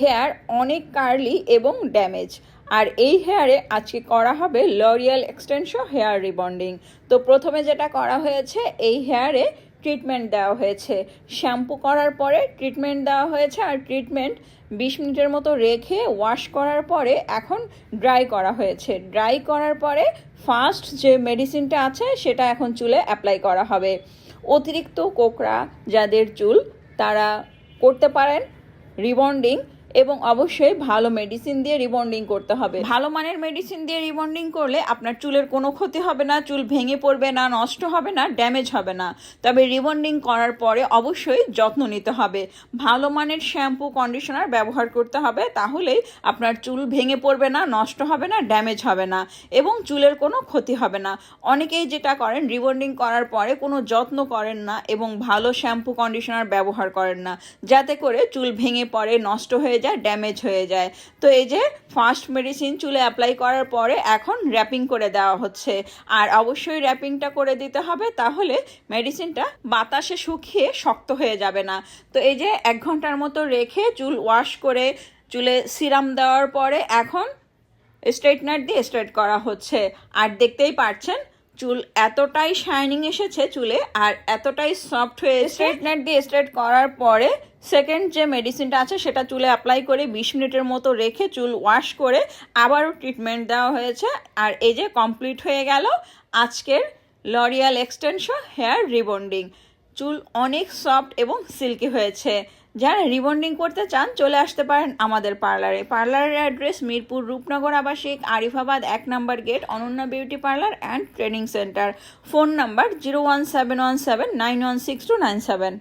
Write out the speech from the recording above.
Hair অনেক curly এবং damage. আর এই হেয়ারে আজকে করা হবে লরিয়াল এক্সটেনশন হেয়ার রিবন্ডিং। তো প্রথমে যেটা করা হয়েছে, এই হেয়ারে ট্রিটমেন্ট দেওয়া হয়েছে। শ্যাম্পু করার পরে ট্রিটমেন্ট দেওয়া হয়েছে আর ট্রিটমেন্ট বিশ মিনিটের মতো রেখে ওয়াশ করার পরে এখন ড্রাই করা হয়েছে। ড্রাই করার পরে ফার্স্ট যে মেডিসিনটা আছে, সেটা এখন চুলে অ্যাপ্লাই করা হবে। অতিরিক্ত কোকড়া যাদের চুল, তারা করতে পারেন। রিবন্ডিং এবং অবশ্যই ভালো মেডিসিন দিয়ে রিবন্ডিং করতে হবে। ভালো মানের মেডিসিন দিয়ে রিবন্ডিং করলে আপনার চুলের কোনো ক্ষতি হবে না, চুল ভেঙে পড়বে না, নষ্ট হবে না ড্যামেজ হবে না। তবে রিবন্ডিং করার পরে অবশ্যই যত্ন নিতে হবে। ভালো মানের শ্যাম্পু কন্ডিশনার ব্যবহার করতে হবে, তাহলেই আপনার চুল ভেঙে পড়বে না, নষ্ট হবে না ড্যামেজ হবে না এবং চুলের কোনো ক্ষতি হবে না। অনেকেই যেটা করেন রিবন্ডিং করার পরে কোনো যত্ন করেন না এবং ভালো শ্যাম্পু কন্ডিশনার ব্যবহার করেন না। যাতে করে চুল ভেঙে পড়ে, নষ্ট হয়ে যায় ড্যামেজ হয়ে যায়। তো এই যে ফার্স্ট মেডিসিন চুলে অ্যাপ্লাই করার পরে এখন র্যাপিং করে দেওয়া হচ্ছে। আর অবশ্যই র্যাপিংটা করে দিতে হবে, তাহলে মেডিসিনটা বাতাসে শুকিয়ে শক্ত হয়ে যাবে না। তো এই যে এক ঘণ্টার মতো রেখে চুল ওয়াশ করে, চুলে সিরাম দেওয়ার পরে এখন স্ট্রেটনার দিয়ে স্ট্রেট করা হচ্ছে। আর দেখতেই পাচ্ছেন চুল এতটাই শাইনিং এসেছে চুলে আর এতটাই সফট হয়ে স্ট্রেটনার দিয়ে স্ট্রেট করার পরে সেকেন্ড যে মেডিসিনটা আছে সেটা চুলে অ্যাপ্লাই করে বিশ মিনিটের মতো রেখে চুল ওয়াশ করে আবারও ট্রিটমেন্ট দেওয়া হয়েছে। আর এই যে কমপ্লিট হয়ে গেল আজকের লরিয়াল এক্সটেনশন হেয়ার রিবন্ডিং চুল অনেক সফট এবং সিল্কি হয়েছে। যারা রিবন্ডিং করতে চান, চলে আসতে পারেন আমাদের পার্লারে। পার্লারের অ্যাড্রেস মিরপুর রূপনগর আবাসিক, আরিফাবাদ এক নম্বর gate, Ananya beauty parlour and training centre. Phone number zero one seven one seven nine one six two nine seven.